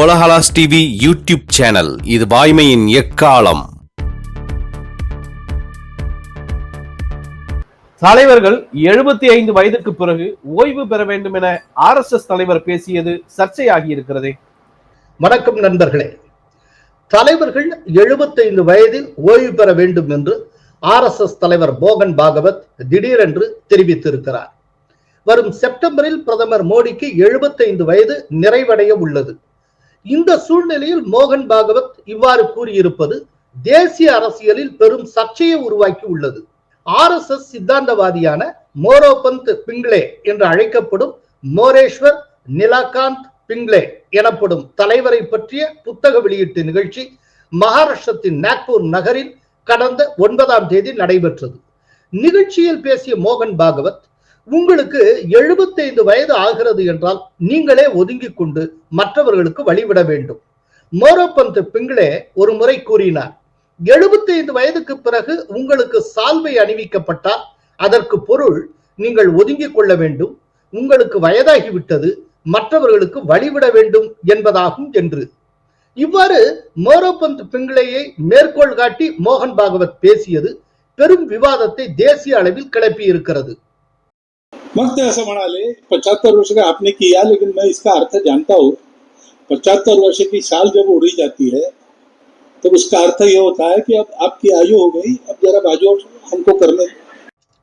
Kolahalas TV YouTube channel. இது வாய்மையின் எக்காலம். தலைவர்கள் எழுபத்தி ஐந்து வயதுக்கு பிறகு ஓய்வு பெற வேண்டும் என ஆர் எஸ் எஸ் தலைவர் பேசியது சர்ச்சையாகி இருக்கிறதே வணக்கம் நண்பர்களே. தலைவர்கள் 75 வயதில் ஓய்வு பெற வேண்டும் என்று ஆர்எஸ்எஸ் தலைவர் மோகன் பாகவத் திடீரென்று தெரிவித்திருக்கிறார். வரும் செப்டம்பரில் பிரதமர் மோடிக்கு 75 வயது நிறைவடைய உள்ளது. இந்த சூழ்நிலையில் மோகன் பாகவத் இவ்வாறு கூறியிருப்பது தேசிய அரசியலில் பெரும் சர்ச்சையை உருவாக்கி உள்ளது. ஆர்எஸ்எஸ் சித்தாந்தவாதியான மோரோபந்த் பிங்லே என்று அழைக்கப்படும் மோரேஸ்வர் நிலாகாந்த் பிங்லே எனப்படும் தலைவரை பற்றிய புத்தக வெளியீட்டு நிகழ்ச்சி மகாராஷ்டிரத்தின் நாக்பூர் நகரில் கடந்த ஒன்பதாம் தேதி நடைபெற்றது. நிகழ்ச்சியில் பேசிய மோகன் பாகவத் உங்களுக்கு 75 வயது ஆகிறது என்றால் நீங்களே ஒதுங்கி கொண்டு மற்றவர்களுக்கு வழிவிட வேண்டும். மோரோபந்த் பிங்களே ஒரு முறை கூறினார் 75 வயதுக்கு பிறகு உங்களுக்கு சால்வை அணிவிக்கப்பட்டால் அதற்கு பொருள் நீங்கள் ஒதுங்கிக் கொள்ள வேண்டும் உங்களுக்கு வயதாகிவிட்டது மற்றவர்களுக்கு வழிவிட வேண்டும் என்பதாகும் என்று. இவ்வாறு மோரோபந்த் பிங்லேயை மேற்கோள் காட்டி மோகன் பாகவத் பேசியது பெரும் விவாதத்தை தேசிய அளவில் கிளப்பி இருக்கிறது मग ते असं म्हणाले पचहत्तर वर्ष का आपने किया लेकिन मैं इसका अर्थ जानता हूँ पचहत्तर वर्ष की साल जब उड़ी जाती है तो उसका अर्थ ये होता है कि अब आपकी आयु हो गई अब जरा बाजू हमको करने दो।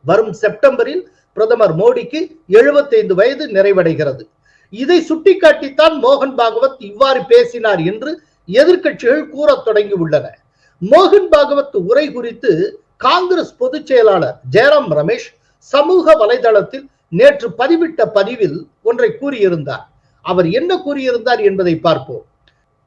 வரும் செப்டம்பரில் பிரதமர் மோடிக்கு 75 வயது நிறைவடைகிறது இதை சுட்டிக்காட்டித்தான் மோகன் பாகவத் இவ்வாறு பேசினார் என்று எதிர்க்கட்சிகள் கூறத் தொடங்கியுள்ளன மோகன் பாகவத் உரை குறித்து காங்கிரஸ் பொதுச் செயலாளர் ஜெயராம் ரமேஷ் சமூக வலைதளத்தில் நேற்று பதிவிட்ட பதிவில் ஒன்றை கூறியிருந்தார். அவர் என்ன கூறியிருந்தார் என்பதை பார்ப்போம்.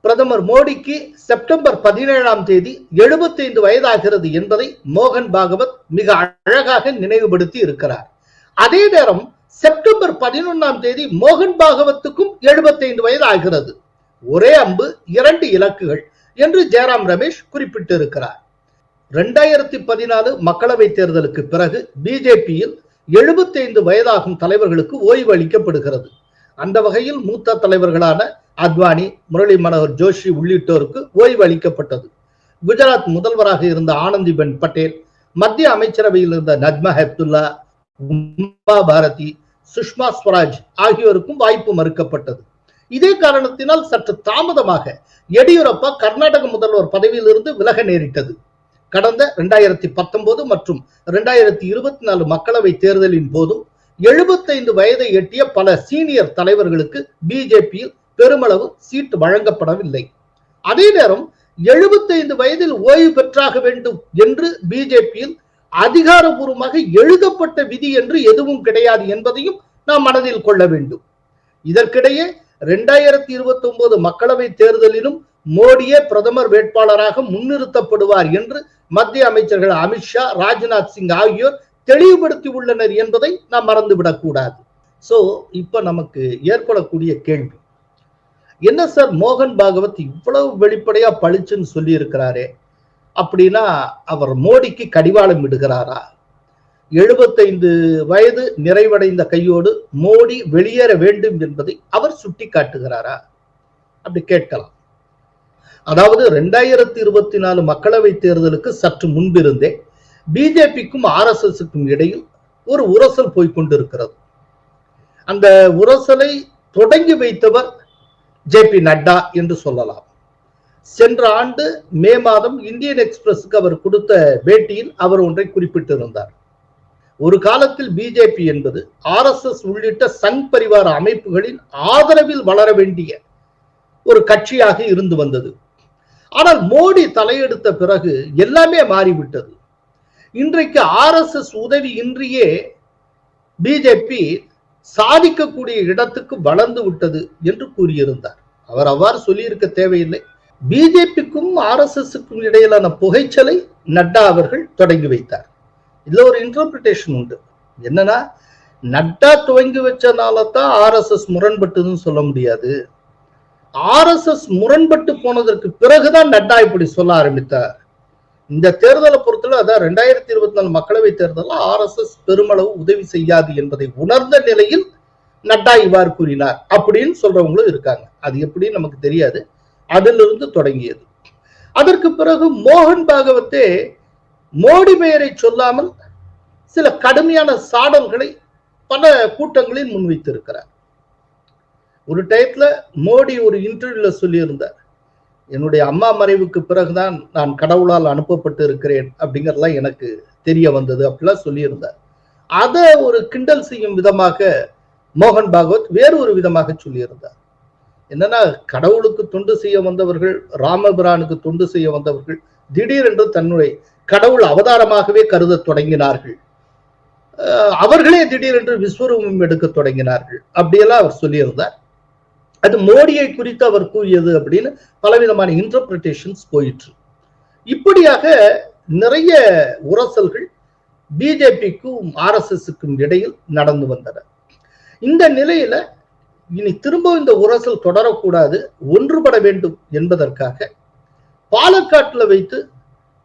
பிரதமர் மோடிக்கு செப்டம்பர் பதினேழாம் தேதி 75 வயதாகிறது என்பதை மோகன் பாகவத் மிக அழகாக நினைவுபடுத்தி இருக்கிறார். அதே நேரம் செப்டம்பர் பதினொன்னாம் தேதி மோகன் பாகவத்துக்கும் 75 வயது ஆகிறது ஒரே அம்பு இரண்டு இலக்குகள் என்று ஜெயராம் ரமேஷ் குறிப்பிட்டிருக்கிறார். ரெண்டாயிரத்தி பதினாலு மக்களவை தேர்தலுக்கு பிறகு பிஜேபியில் 75 வயதாகும் தலைவர்களுக்கு ஓய்வு அளிக்கப்படுகிறது. அந்த வகையில் மூத்த தலைவர்களான அத்வானி முரளி மனோகர் ஜோஷி உள்ளிட்டோருக்கு ஓய்வு அளிக்கப்பட்டது. குஜராத் முதல்வராக இருந்த ஆனந்திபென் பட்டேல் மத்திய அமைச்சரவையில் இருந்த நஜ்மா ஹெப்துல்லா உமா பாரதி சுஷ்மா ஸ்வராஜ் ஆகியோருக்கும் வாய்ப்பு மறுக்கப்பட்டது. இதே காரணத்தினால் சற்று தாமதமாக எடியூரப்பா கர்நாடக முதல்வர் பதவியிலிருந்து விலக நேரிட்டது. கடந்த இரண்டாயிரத்தி பத்தொன்பது மற்றும் இரண்டாயிரத்தி இருபத்தி நாலு மக்களவை தேர்தலின் போதும் 75 வயதை எட்டிய பல சீனியர் தலைவர்களுக்கு பிஜேபியில் பெருமளவு சீட்டு வழங்கப்படவில்லை. அதே நேரம் 75 வயதில் ஓய்வு பெற்றாக வேண்டும் என்று பிஜேபியில் அதிகாரபூர்வமாக எழுதப்பட்ட விதி என்று எதுவும் கிடையாது என்பதையும் நாம் மனதில் கொள்ள வேண்டும். இதற்கிடையே இரண்டாயிரத்தி இருபத்தி ஒன்பது மக்களவை தேர்தலிலும் மோடியே பிரதமர் வேட்பாளராக முன்னிறுத்தப்படுவார் என்று மத்திய அமைச்சர்கள் அமித்ஷா ராஜ்நாத் சிங் ஆகியோர் தெளிவுபடுத்தி உள்ளனர் என்பதை நாம் மறந்துவிடக்கூடாது. சோ இப்ப நமக்கு ஏற்படக்கூடிய கேள்வி. என்ன சார் மோகன் பாகவத் இவ்வளவு வெளிப்படையா பளிச்சுன்னு சொல்லி இருக்கிறாரே அப்படின்னா அவர் மோடிக்கு கடிவாளம் விடுகிறாரா எழுபத்தைந்து வயது நிறைவடைந்த கையோடு மோடி வெளியேற வேண்டும் என்பதை அவர் சுட்டி காட்டுகிறாரா அப்படி கேட்கலாம். அதாவது ரெண்டாயிரத்தி இருபத்தி நாலு மக்களவை தேர்தலுக்கு சற்று முன்பிருந்தே பிஜேபிக்கும் ஆர்எஸ்எஸ்க்கும் இடையில் ஒரு உரசல் போய்கொண்டிருக்கிறது அந்த உரசலை தொடங்கி வைத்தவர் ஜே பி நட்டா என்று சொல்லலாம். சென்ற ஆண்டு மே மாதம் இந்தியன் எக்ஸ்பிரஸுக்கு அவர் கொடுத்த பேட்டியில் அவர் ஒன்றை குறிப்பிட்டிருந்தார். ஒரு காலத்தில் பிஜேபி என்பது ஆர்எஸ்எஸ் உள்ளிட்ட சங் பரிவார அமைப்புகளின் ஆதரவில் வளர வேண்டிய ஒரு கட்சியாக இருந்து வந்தது. ஆனால் மோடி தலையெடுத்த பிறகு எல்லாமே மாறிவிட்டது. இன்றைக்கு ஆர்எஸ்எஸ் உதவி இன்றியே பிஜேபி சாதிக்கக்கூடிய இடத்துக்கு வளர்ந்து விட்டது என்று கூறியிருந்தார். அவர் அவ்வாறு சொல்லியிருக்க தேவையில்லை. பிஜேபிக்கும் ஆர்எஸ்எஸ்க்கும் இடையிலான புகைச்சலை நட்டா அவர்கள் தொடங்கி வைத்தார். இதுல ஒரு இன்டர்பிரிட்டேஷன் உண்டு. என்னன்னா நட்டா துவங்கி வச்சனால தான் ஆர்எஸ்எஸ் முரண்பட்டதுன்னு சொல்ல முடியாது. ஆர்எஸ்எஸ் முரண்பட்டு போனதற்கு பிறகுதான் நட்டா இப்படி சொல்ல ஆரம்பித்தார். இந்த தேர்தலை பொறுத்தவரை அதான் ரெண்டாயிரத்தி இருபத்தி நாலு மக்களவை தேர்தலில் ஆர்எஸ்எஸ் பெருமளவு உதவி செய்யாது என்பதை உணர்ந்த நிலையில் நட்டா இவ்வாறு கூறினார். அப்படின்னு சொல்றவங்களும் இருக்காங்க. அது எப்படி நமக்கு தெரியாது. அதிலிருந்து தொடங்கியது. அதற்கு பிறகு மோகன் பாகவத்தே மோடி பெயரை சொல்லாமல் சில கடுமையான சாடல்களை பல கூட்டங்களில் முன்வைத்திருக்கிறார். ஒரு டயத்துல மோடி ஒரு இன்டர்வியூல சொல்லியிருந்தார். என்னுடைய அம்மா மறைவுக்கு பிறகுதான் நான் கடவுளால் அனுப்பப்பட்டு இருக்கிறேன் அப்படிங்கிறதுலாம் எனக்கு தெரிய வந்தது அப்படிலாம் சொல்லியிருந்தார். அதை ஒரு கிண்டல் செய்யும் விதமாக மோகன் பாகவத் வேறு ஒரு விதமாக சொல்லியிருந்தார். என்னன்னா கடவுளுக்கு தொண்டு செய்ய வந்தவர்கள் ராமபிரானுக்கு தொண்டு செய்ய வந்தவர்கள் திடீரென்று தன்னுடைய கடவுள் அவதாரமாகவே கருத தொடங்கினார்கள். அவர்களே திடீரென்று விஸ்வரூபம் எடுக்க தொடங்கினார்கள். அப்படியெல்லாம் அவர் சொல்லியிருந்தார். அது மோடியை குறித்து அவர் கூறியது அப்படின்னு பலவிதமான இன்டர்பிரிட்டேஷன்ஸ் போயிற்று. இப்படியாக நிறைய உரசல்கள் பிஜேபிக்கும் ஆர்எஸ்எஸ்க்கும் இடையில் நடந்து வந்தன. இந்த நிலையில இனி திரும்பவும் இந்த உரசல் தொடரக்கூடாது ஒன்றுபட வேண்டும் என்பதற்காக பாலக்காட்டுல வைத்து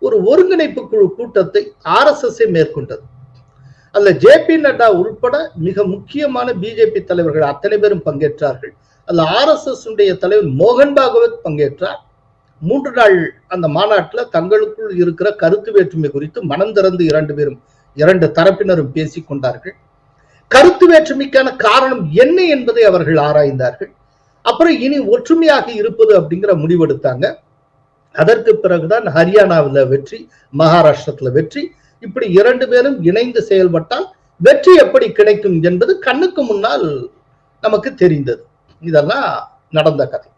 ஒரு ஒருங்கிணைப்பு குழு கூட்டத்தை ஆர்எஸ்எஸ் மேற்கொண்டது. அதில் ஜே பி நட்டா உட்பட மிக முக்கியமான பிஜேபி தலைவர்கள் அத்தனை பேரும் பங்கேற்றார்கள். அந்த ஆர்எஸ்எஸ் உடைய தலைவர் மோகன் பாகவத் பங்கேற்றார். மூன்று நாள் அந்த மாநாட்டில் தங்களுக்குள் இருக்கிற கருத்து வேற்றுமை குறித்து மனம் திறந்து இரண்டு பேரும் இரண்டு தரப்பினரும் பேசிக் கொண்டார்கள். கருத்து வேற்றுமைக்கான காரணம் என்ன என்பதை அவர்கள் ஆராய்ந்தார்கள். அப்புறம் இனி ஒற்றுமையாக இருப்பது அப்படிங்கிற முடிவெடுத்தாங்க. அதற்கு பிறகுதான் ஹரியானாவில் வெற்றி மகாராஷ்டிரத்துல வெற்றி. இப்படி இரண்டு பேரும் இணைந்து செயல்பட்டால் வெற்றி எப்படி கிடைக்கும் என்பது கண்ணுக்கு முன்னால் நமக்கு தெரிந்தது. இதெல்லாம் நடந்த கதை.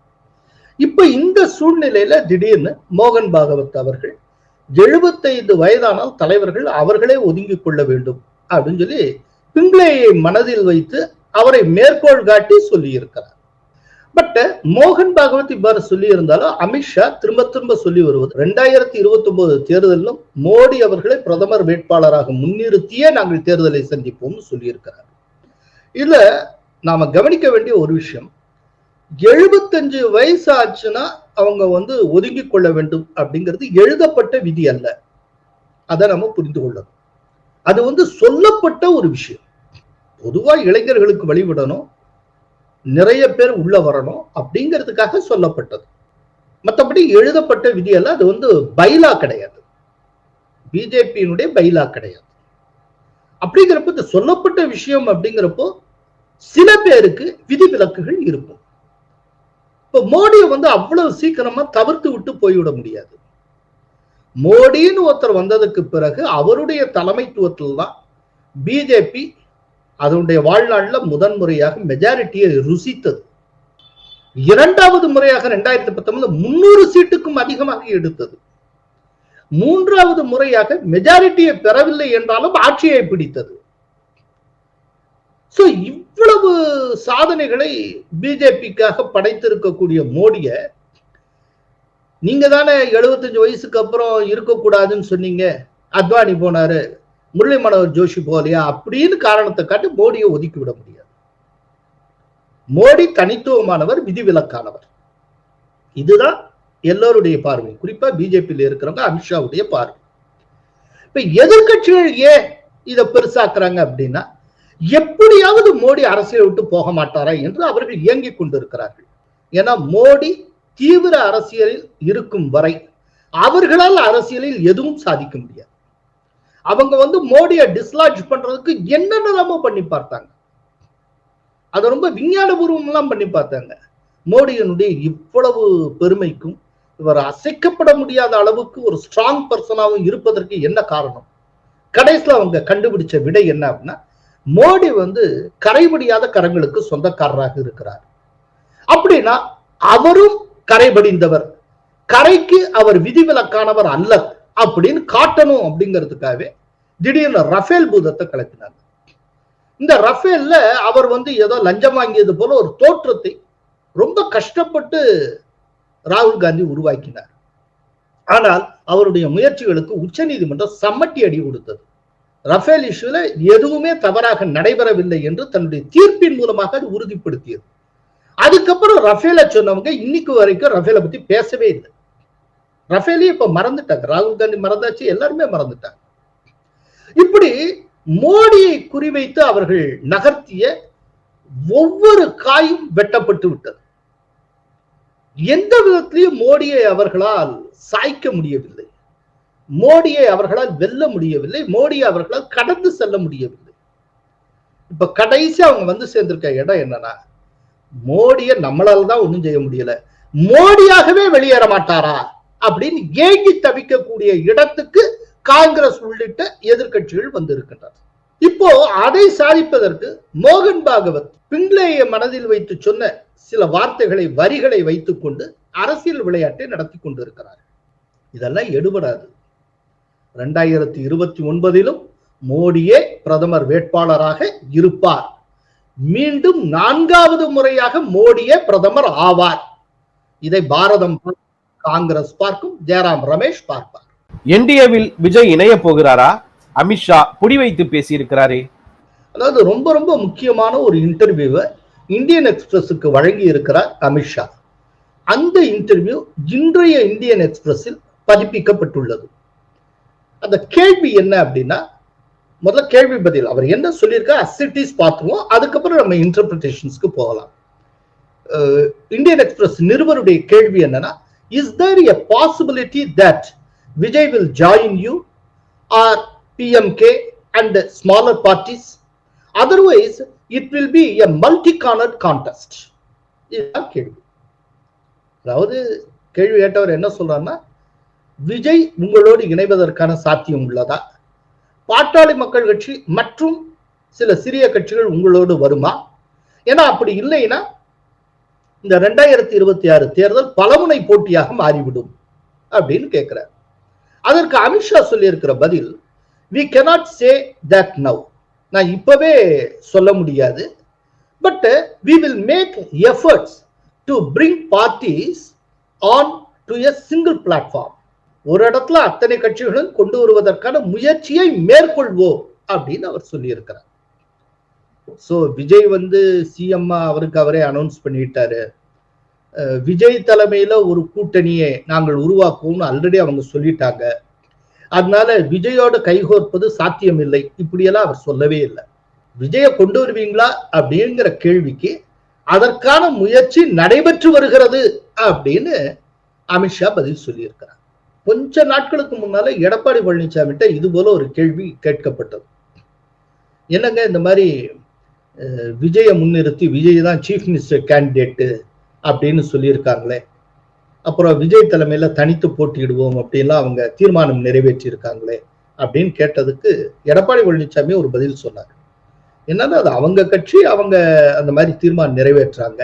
இப்ப இந்த சூழ்நிலையில திடீர்னு மோகன் பாகவத் அவர்கள் எழுபத்தைந்து வயதானால் தலைவர்கள் அவர்களே ஒதுங்கி கொள்ள வேண்டும் அப்படின்னு சொல்லி பிங்லேயை மனதில் வைத்து அவரை மேற்கோள் காட்டி சொல்லி இருக்கிறார் பட் மோகன் பாகவத் இவ்வாறு சொல்லி இருந்தாலும் அமித்ஷா திரும்ப திரும்ப சொல்லி வருவது. ரெண்டாயிரத்தி இருபத்தி ஒன்பது தேர்தலிலும் மோடி அவர்களை பிரதமர் வேட்பாளராக முன்னிறுத்தியே நாங்கள் தேர்தலை சந்திப்போம்னு சொல்லியிருக்கிறார். இதுல நாம கவனிக்க வேண்டிய ஒரு விஷயம் எழுபத்தஞ்சு வயசு ஆச்சுன்னா அவங்க வந்து ஒதுங்கி கொள்ள வேண்டும் அப்படிங்கிறது எழுதப்பட்ட விதி அல்ல. அதை நம்ம புரிந்து கொள்ளணும். அது வந்து சொல்லப்பட்ட ஒரு விஷயம். பொதுவா இளைஞர்களுக்கு வழிவிடணும். நிறைய பேர் உள்ள வரணும் அப்படிங்கிறதுக்காக சொல்லப்பட்டது. மற்றபடி எழுதப்பட்ட விதி அல்ல. அது வந்து பைலா கிடையாது. பிஜேபியினுடைய பைலா கிடையாது. அப்படிங்கிறப்ப இந்த சொல்லப்பட்ட விஷயம் அப்படிங்கிறப்போ சில பேருக்கு விதிவிலக்குகள் இருக்கும். இப்போ மோடியை வந்து அவ்வளவு சீக்கிரமா தவிர்த்து விட்டு போய்விட முடியாது. மோடின்னு ஒருத்தர் வந்ததுக்கு பிறகு அவருடைய தலைமைத்துவத்தில் தான் பிஜேபி அதனுடைய வாழ்நாளில் முதன்முறையாக மெஜாரிட்டியை ருசித்தது. இரண்டாவது முறையாக ரெண்டாயிரத்தி பத்தொன்பது முன்னூறு சீட்டுக்கும் அதிகமாக எடுத்தது. மூன்றாவது முறையாக மெஜாரிட்டியை பெறவில்லை என்றாலும் ஆட்சியை பிடித்தது. சோ இவ்வளவு சாதனைகளை பிஜேபிக்காக படைத்திருக்கக்கூடிய மோடிய நீங்க தானே எழுபத்தஞ்சு வயசுக்கு அப்புறம் இருக்கக்கூடாதுன்னு சொன்னீங்க. அத்வானி போனாரு. முரளி மனோகர் ஜோஷி போகலையா? அப்படின்னு காரணத்தை காட்டி மோடியை ஒதுக்கி விட முடியாது. மோடி தனித்துவமானவர் விதிவிலக்கானவர். இதுதான் எல்லோருடைய பார்வை. குறிப்பா பிஜேபியில் இருக்கிறவங்க அமித்ஷாவுடைய பார்வை. இப்ப எதிர்கட்சிகள் ஏன் இதை பெருசாக்குறாங்க அப்படின்னா எப்படியாவது மோடி அரசியலை விட்டு போக மாட்டாரா என்று அவர்கள் இயங்கிக் கொண்டிருக்கிறார்கள். ஏன்னா மோடி தீவிர அரசியலில் இருக்கும் வரை அவர்களால் அரசியலில் எதுவும் சாதிக்க முடியாது. அவங்க வந்து மோடியை டிஸ்லாட்ஜ் பண்றதுக்கு என்னென்னலாமோ பண்ணி பார்த்தாங்க. அதை ரொம்ப விஞ்ஞானபூர்வம்லாம் பண்ணி பார்த்தாங்க. மோடியினுடைய இவ்வளவு பெருமைக்கும் இவர் அசைக்கப்பட முடியாத அளவுக்கு ஒரு ஸ்ட்ராங் பர்சனாகவும் இருப்பதற்கு என்ன காரணம்? கடைசியில் அவங்க கண்டுபிடிச்ச விடை என்ன அப்படின்னா மோடி வந்து கரைபடியாத கரங்களுக்கு சொந்தக்காரராக இருக்கிறார். அப்படின்னா அவரும் கரைபடிந்தவர். கரைக்கு அவர் விதிவிலக்கானவர் அல்ல அப்படின்னு காட்டணும் அப்படிங்கிறதுக்காகவே திடீர்னு ரஃபேல் பூதத்தை கலப்பினாங்க இந்த ரஃபேல்ல அவர் வந்து ஏதோ லஞ்சம் வாங்கியது போல ஒரு தோற்றத்தை ரொம்ப கஷ்டப்பட்டு ராகுல் காந்தி உருவாக்கினார். ஆனால் அவருடைய முயற்சிகளுக்கு உச்சநீதிமன்றம் சம்மட்டி அடி கொடுத்தது. ரஃபேல் இஷ்யூல எதுவுமே தவறாக நடைபெறவில்லை என்று தன்னுடைய தீர்ப்பின் மூலமாக அது உறுதிப்படுத்தியது. அதுக்கப்புறம் ரஃபேல சொன்னவங்க இன்னைக்கு வரைக்கும் ரஃபேலை பத்தி பேசவே இல்லை. ரஃபேலையும் இப்ப மறந்துட்டாங்க. ராகுல் காந்தி மறந்தாச்சு எல்லாருமே மறந்துட்டாங்க. இப்படி மோடியை குறிவைத்து அவர்கள் நகர்த்திய ஒவ்வொரு காயும் வெட்டப்பட்டு விட்டது. எந்த விதத்திலையும் மோடியை அவர்களால் சாய்க்க முடியவில்லை. மோடியை அவர்களால் வெல்ல முடியவில்லை. மோடியை அவர்களால் கடந்து செல்ல முடியவில்லை. இப்ப கடைசி அவங்க வந்து சேர்ந்திருக்க இடம் என்னன்னா மோடியை நம்மளால தான் ஒன்றும் செய்ய முடியல. மோடியாகவே வெளியேற மாட்டாரா? அப்படின்னு ஏங்கி தவிக்கக்கூடிய இடத்துக்கு காங்கிரஸ் உள்ளிட்ட எதிர்க்கட்சிகள் வந்திருக்கின்றன. இப்போ அதை சாதிப்பதற்கு மோகன் பாகவத் பிங்லேயை மனதில் வைத்து சொன்ன சில வார்த்தைகளை வரிகளை வைத்துக்கொண்டு அரசியல் விளையாட்டை நடத்தி கொண்டிருக்கிறார். இதெல்லாம் எடுபடாது. ரெண்டாயிரத்தி இருபத்தி ஒன்பதிலும் மோடியே பிரதமர் வேட்பாளராக இருப்பார். மீண்டும் நான்காவது முறையாக மோடியே பிரதமர் ஆவார். இதை பாரதம் காங்கிரஸ் பார்க்கும் ஜெயராம் ரமேஷ் பார்ப்பார். என்டிஏவில் விஜய் இணைய போகிறாரா? அமித்ஷா புடி வைத்து பேசியிருக்கிறாரே. அதாவது ரொம்ப ரொம்ப முக்கியமான ஒரு இன்டர்வியூவை இந்தியன் எக்ஸ்பிரஸுக்கு வழங்கி இருக்கிறார் அமித்ஷா அந்த இன்டர்வியூ இன்றைய இந்தியன் எக்ஸ்பிரஸில் பதிப்பிக்கப்பட்டுள்ளது. அந்த கேள்வி என்ன அப்படின்னா முதல்ல கேள்வி பதில். அவர் என்ன சொல்லியிருக்கா? அசிட்டிஸ் பார்த்துருவோம். அதுக்கப்புறம் நம்ம இன்டர்பிரிட்டேஷன்ஸ்க்கு போகலாம். இந்தியன் எக்ஸ்பிரஸ் நிருபருடைய கேள்வி என்னன்னா is there a possibility that Vijay will join you are PMK and smaller parties otherwise it will be a multi corner contest இதுதான் கேள்வி. அதாவது கேள்வி கேட்டவர் என்ன சொல்றாருன்னா விஜய் உங்களோடு இணைவதற்கான சாத்தியம் உள்ளதா? பாட்டாளி மக்கள் கட்சி மற்றும் சில சிறிய கட்சிகள் உங்களோடு வருமா? ஏன்னா அப்படி இல்லைன்னா இந்த ரெண்டாயிரத்தி இருபத்தி ஆறு தேர்தல் பலமுனை போட்டியாக மாறிவிடும் அப்படின்னு கேட்கிறார் அதற்கு அமித்ஷா சொல்லியிருக்கிற பதில் we cannot say that now நான் இப்பவே சொல்ல முடியாது. But we will make efforts to bring parties on to a single platform ஒரு இடத்துல அத்தனை கட்சிகளும் கொண்டு வருவதற்கான முயற்சியை மேற்கொள்வோம் அப்படின்னு அவர் சொல்லியிருக்கிறார். ஸோ விஜய் வந்து சிஎம் அவருக்கு அவரே அனௌன்ஸ் பண்ணிட்டாரு. விஜய் தலைமையில ஒரு கூட்டணியை நாங்கள் உருவாக்குவோம்னு ஆல்ரெடி அவங்க சொல்லிட்டாங்க. அதனால விஜயோட கைகோர்ப்பது சாத்தியமில்லை. இப்படியெல்லாம் அவர் சொல்லவே இல்லை. விஜயை கொண்டு வருவீங்களா அப்படிங்கிற கேள்விக்கு அதற்கான முயற்சி நடைபெற்று வருகிறது அப்படின்னு அமித்ஷா பதில் சொல்லியிருக்கிறார். கொஞ்ச நாட்களுக்கு முன்னால எடப்பாடி பழனிசாமிகிட்ட இது போல ஒரு கேள்வி கேட்கப்பட்டது. என்னங்க இந்த மாதிரி விஜயை முன்னிறுத்தி விஜய் தான் சீஃப் மினிஸ்டர் கேண்டிடேட்டு அப்படின்னு சொல்லியிருக்காங்களே. அப்புறம் விஜய் தலைமையில தனித்து போட்டியிடுவோம் அப்படின்லாம் அவங்க தீர்மானம் நிறைவேற்றி இருக்காங்களே அப்படின்னு கேட்டதுக்கு எடப்பாடி பழனிசாமி ஒரு பதில் சொன்னார். என்னன்னா அது அவங்க கட்சி அவங்க அந்த மாதிரி தீர்மானம் நிறைவேற்றுறாங்க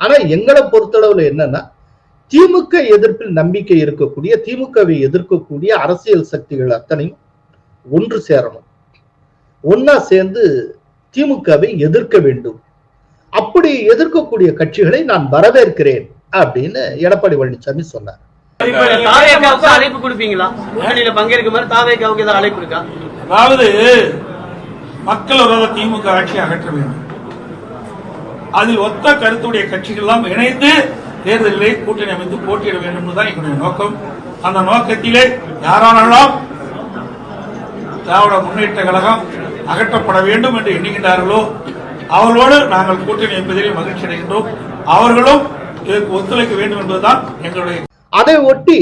ஆனா எங்களை பொறுத்தளவுல என்னன்னா திமுக எதிர்ப்பில் நம்பிக்கை இருக்கக்கூடிய திமுகவை எதிர்க்கக்கூடிய அரசியல் சக்திகள் அத்தனையும் ஒன்று சேரணும். ஒன்னா சேர்ந்து திமுகவை எதிர்க்க வேண்டும். அப்படி எதிர்க்கக்கூடிய கட்சிகளை நான் வரவேற்கிறேன் அப்படின்னு எடப்பாடி பழனிசாமி சொன்னார். அழைப்பு கொடுப்பீங்களா? அழைப்பு இருக்கா? அதாவது மக்கள் விரோத திமுக ஆட்சியை அகற்ற வேண்டும். அதில் ஒத்த கருத்துடைய கட்சிகள் எல்லாம் இணைந்து தேர்தலிலே கூட்டணி அமைத்து போட்டியிட வேண்டும் என்பதுதான் எங்களுடைய நோக்கம். அந்த நோக்கத்திலே யாரானெல்லாம் திராவிட முன்னேற்ற கழகம் அகற்றப்பட வேண்டும் என்று எண்ணுகின்றார்களோ அவர்களோடு நாங்கள் கூட்டணி அமைப்பதிலே மகிழ்ச்சி அடைகின்றோம். அவர்களும் இதற்கு ஒத்துழைக்க வேண்டும் என்பதுதான் எங்களுடைய அதை ஒட்டி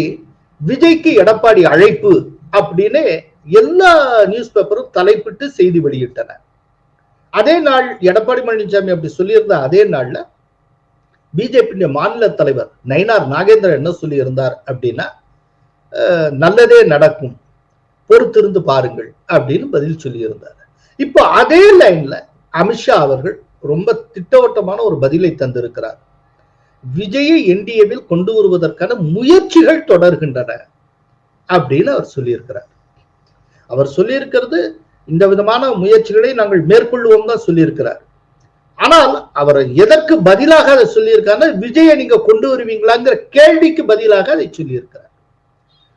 விஜய்க்கு எடப்பாடி அழைப்பு அப்படின்னு எல்லா நியூஸ் பேப்பரும் தலைப்பிட்டு செய்தி வெளியிட்டன. அதே நாள் எடப்பாடி பழனிசாமி அப்படி சொல்லியிருந்த அதே நாள்ல பிஜேபியுடைய மாநில தலைவர் நயினார் நாகேந்திரன் என்ன சொல்லியிருந்தார் அப்படின்னா அஹ், நல்லதே நடக்கும். பொறுத்திருந்து பாருங்கள் அப்படின்னு பதில் சொல்லியிருந்தார். இப்போ அதே லைன்ல அமித்ஷா அவர்கள் ரொம்ப திட்டவட்டமான ஒரு பதிலை தந்திருக்கிறார். விஜயை என்டிஏவில் கொண்டு வருவதற்கான முயற்சிகள் தொடர்கின்றன அப்படின்னு அவர் சொல்லியிருக்கிறார். அவர் சொல்லியிருக்கிறது இந்த விதமான முயற்சிகளை நாங்கள் மேற்கொள்வோம் தான் சொல்லியிருக்கிறார். ஆனால் அவர் எதற்கு பதிலாக அதை சொல்லியிருக்காருன்னா விஜயை நீங்க கொண்டு வருவீங்களாங்கிற கேள்விக்கு பதிலாக அதை சொல்லியிருக்கிறார்.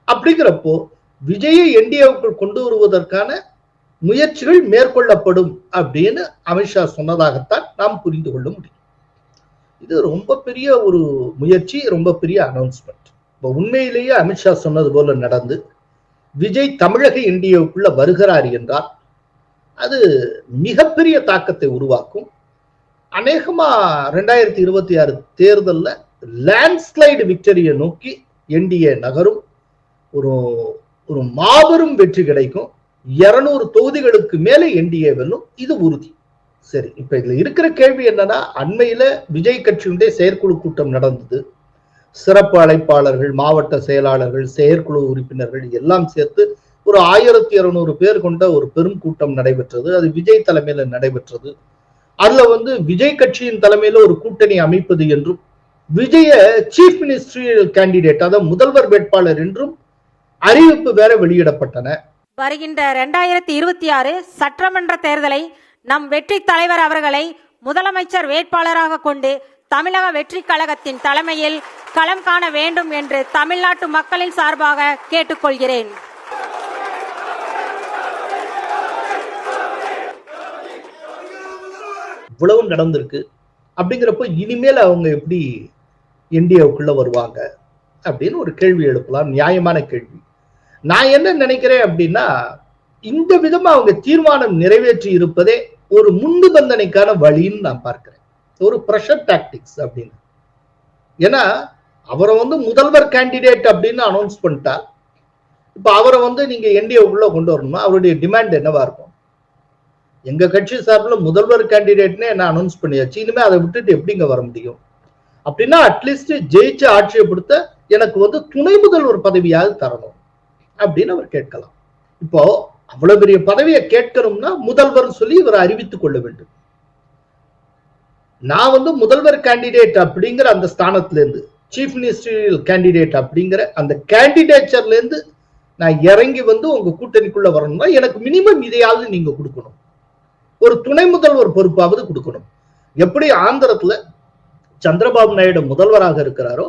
அப்படிங்கிறப்போ விஜயை என்டிஏவுக்குள் கொண்டு வருவதற்கான முயற்சிகள் மேற்கொள்ளப்படும் அப்படின்னு அமித்ஷா சொன்னதாகத்தான் நாம் புரிந்து கொள்ள முடியும். இது ரொம்ப பெரிய ஒரு முயற்சி ரொம்ப பெரிய அனௌன்ஸ்மெண்ட் இப்போ உண்மையிலேயே அமித்ஷா சொன்னது போல நடந்து விஜய் தமிழக இந்தியாவுக்குள்ள வருகிறார் என்றால் அது மிகப்பெரிய தாக்கத்தை உருவாக்கும். அநேகமா ரெண்டாயிரத்தி இருபத்தி ஆறு தேர்தல்ல லேண்ட்ஸ்லைடு விக்டரியை நோக்கி என்டிஏ நகரும். ஒரு ஒரு மாபெரும் வெற்றி கிடைக்கும். இருநூறு தொகுதிகளுக்கு மேலே என்டிஏ வெல்லும். இது உறுதி. சரி இப்ப இதுல இருக்கிற கேள்வி என்னன்னா அண்மையில விஜய் கட்சியுடைய செயற்குழு கூட்டம் நடந்தது. சிறப்பு அழைப்பாளர்கள் மாவட்ட செயலாளர்கள் செயற்குழு உறுப்பினர்கள் எல்லாம் சேர்த்து ஒரு ஆயிரத்தி இருநூறு பேர் கொண்ட ஒரு பெரும் கூட்டம் நடைபெற்றது. அது விஜய் தலைமையில நடைபெற்றது. அதுல வந்து விஜய் கட்சியின் தலைமையில ஒரு கூட்டணி அமைப்பது என்றும் விஜய சீஃப் மினிஸ்டரியல் கேண்டிடேட் அதாவது முதல்வர் வேட்பாளர் என்றும் அறிவிப்பு வேற வெளியிடப்பட்டன. வருகின்ற ரெண்டாயிரத்தி இருபத்தி ஆறு சட்டமன்ற தேர்தலை நம் வெற்றி தலைவர் அவர்களை முதலமைச்சர் வேட்பாளராக கொண்டு தமிழக வெற்றி கழகத்தின் தலைமையில் களம் காண வேண்டும் என்று தமிழ்நாட்டு மக்களின் சார்பாக கேட்டுக்கொள்கிறேன். இவ்வளவு நடந்திருக்கு அப்படிங்கிறப்ப இனிமேல் அவங்க எப்படி இந்தியாவுக்குள்ள வருவாங்க அப்படின்னு ஒரு கேள்வி எழுப்பலாம். நியாயமான கேள்வி. நான் என்ன நினைக்கிறேன் அப்படின்னா இந்த விதமா அவங்க தீர்மானம் நிறைவேற்றி இருப்பதே ஒரு முன்னுபந்தனைக்கான வழின்னு நான் பார்க்கிறேன். ஒரு ப்ரெஷர் டாக்டிக்ஸ் அப்படின்னு. ஏன்னா அவரை வந்து முதல்வர் கேண்டிடேட் அப்படின்னு அனௌன்ஸ் பண்ணிட்டா இப்ப அவரை வந்து நீங்க என்டிஏவுக்குள்ள கொண்டு வரணும்னா அவருடைய டிமாண்ட் என்னவா இருக்கும்? எங்க கட்சி சார்பில் முதல்வர் கேண்டிடேட்னு என்ன அனௌன்ஸ் பண்ணியாச்சு? இனிமே அதை விட்டுட்டு எப்படிங்க வர முடியும்? அப்படின்னா அட்லீஸ்ட் ஜெயிச்சு ஆட்சியை கொடுத்த எனக்கு வந்து துணை முதல்வர் பதவியாவது தரணும் அப்படின்னு அவர் கேட்கலாம். இப்போ அவ்வளவு பெரிய பதவியை கேட்கணும்னா முதல்வர் சொல்லி இவர் அறிவித்துக் கொள்ள வேண்டும். நான் வந்து முதல்வர் கேண்டிடேட் அப்படிங்கிற அந்த ஸ்தானத்துல இருந்து சீஃப் மினிஸ்டரியல் கேண்டிடேட் அப்படிங்கிற அந்த கேண்டிடேச்சர்ல இருந்து நான் இறங்கி வந்து உங்க கூட்டணிக்குள்ள வரணும்னா எனக்கு மினிமம் இதையாவது நீங்க கொடுக்கணும். ஒரு துணை முதல்வர் பொறுப்பாவது கொடுக்கணும். எப்படி ஆந்திரத்துல சந்திரபாபு நாயுடு முதல்வராக இருக்கிறாரோ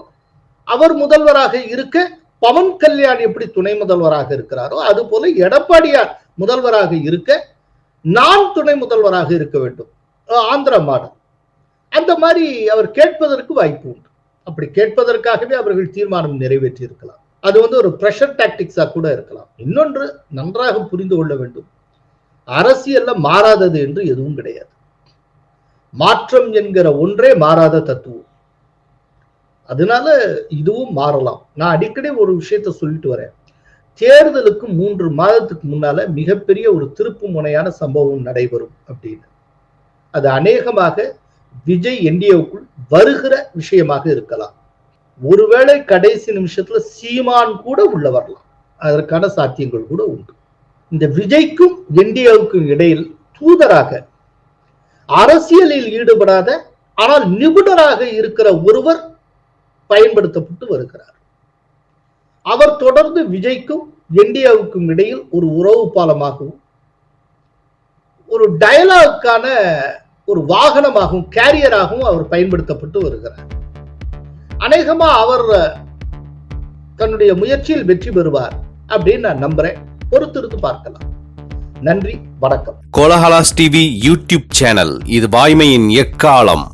அவர் முதல்வராக இருக்க பவன் கல்யாண் எப்படி துணை முதல்வராக இருக்கிறாரோ அது போல எடப்பாடியார் முதல்வராக இருக்க நான் துணை முதல்வராக இருக்க வேண்டும். ஆந்திர மாடல். அந்த மாதிரி அவர் கேட்பதற்கு வாய்ப்பு உண்டு. அப்படி கேட்பதற்காகவே அவர்கள் தீர்மானம் நிறைவேற்றி இருக்கலாம் அது வந்து ஒரு ப்ரெஷர் டாக்டிக்ஸா கூட இருக்கலாம். இன்னொன்று நன்றாக புரிந்து கொள்ள வேண்டும். அரசியல்ல மாறாதது என்று எதுவும் கிடையாது. மாற்றம் என்கிற ஒன்றே மாறாத தத்துவம். அதனால இதுவும் மாறலாம். நான் அடிக்கடி ஒரு விஷயத்த சொல்லிட்டு வரேன். தேர்தலுக்கு மூன்று மாதத்துக்கு முன்னால மிகப்பெரிய ஒரு திருப்பு முனையான சம்பவம் நடைபெறும் அப்படின்னு. அது அநேகமாக விஜய் என்டிஏவுக்குள் வருகிற விஷயமாக இருக்கலாம். ஒருவேளை கடைசி நிமிஷத்துல சீமான் கூட உள்ள வரலாம். அதற்கான சாத்தியங்கள் கூட உண்டு. இந்த விஜய்க்கும் என்டிஏவுக்கும் இடையில் தூதராக அரசியலில் ஈடுபடாத ஆனால் நிபுணராக இருக்கிற ஒருவர் பயன்படுத்தப்பட்டு வருகிறார். அவர் தொடர்ந்து விஜய்க்கும் என்டிஏவுக்கும் இடையில் ஒரு உறவு பாலமாகவும் ஒரு டயலாகுக்கான ஒரு வாகனமாகவும் கேரியராகவும் அவர் பயன்படுத்தப்பட்டு வருகிறார். அநேகமா அவர் தன்னுடைய முயற்சியில் வெற்றி பெறுவார் அப்படின்னு நான் நம்புறேன். பொறுத்திருந்து பார்க்கலாம். நன்றி வணக்கம். கோலஹலாஸ் டிவி யூடியூப் சேனல் இது வாய்மையின் எக்காலம்.